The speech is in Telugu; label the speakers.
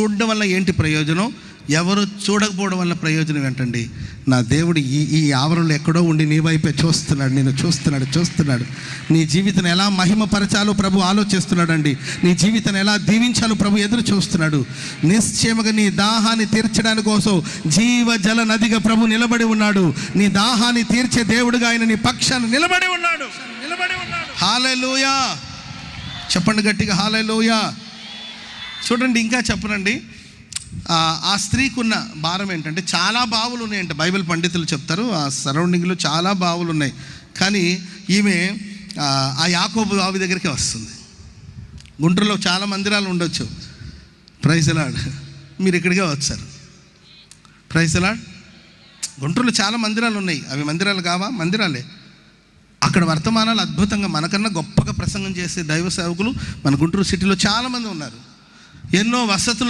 Speaker 1: చూడడం వల్ల ఏంటి ప్రయోజనం? ఎవరు చూడకపోవడం వల్ల ప్రయోజనం ఏంటండి? నా దేవుడు ఈ ఈ ఆవరణలో ఎక్కడో ఉండి నీ వైపే చూస్తున్నాడు నేను చూస్తున్నాడు చూస్తున్నాడు. నీ జీవితం ఎలా మహిమపరచాలో ప్రభు ఆలోచిస్తున్నాడండి. నీ జీవితం ఎలా దీవించాలో ప్రభు ఎదురు చూస్తున్నాడు. నిశ్చయముగా నీ దాహాన్ని తీర్చడానికి కోసం జీవ జల నదిగా ప్రభు నిలబడి ఉన్నాడు. నీ దాహాన్ని తీర్చే దేవుడుగా ఆయన నీ పక్షాన్ని నిలబడి ఉన్నాడు. నిలబడి ఉన్నాడు. హాలెలూయా చెప్పండి గట్టిగా హాలెలూయా చూడండి ఇంకా చెప్పనండి. ఆ, స్త్రీకి ఉన్న భారం ఏంటంటే చాలా బావులు ఉన్నాయంట బైబిల్ పండితులు చెప్తారు ఆ సరౌండింగ్లో చాలా బావులు ఉన్నాయి కానీ ఈమె ఆ, ఆ యాకోబు బావి దగ్గరికి వస్తుంది. గుంటూరులో చాలా మందిరాలు ఉండొచ్చు. ప్రైజలాడ్ మీరు ఇక్కడికే వచ్చారు. ప్రైజలాడ్ గుంటూరులో చాలా మందిరాలు ఉన్నాయి. అవి మందిరాలు కావా? మందిరాలే. అక్కడ వర్తమానాలు అద్భుతంగా మనకన్నా గొప్పగా ప్రసంగం చేసే దైవ సేవకులు మన గుంటూరు సిటీలో చాలామంది ఉన్నారు. ఎన్నో వసతులు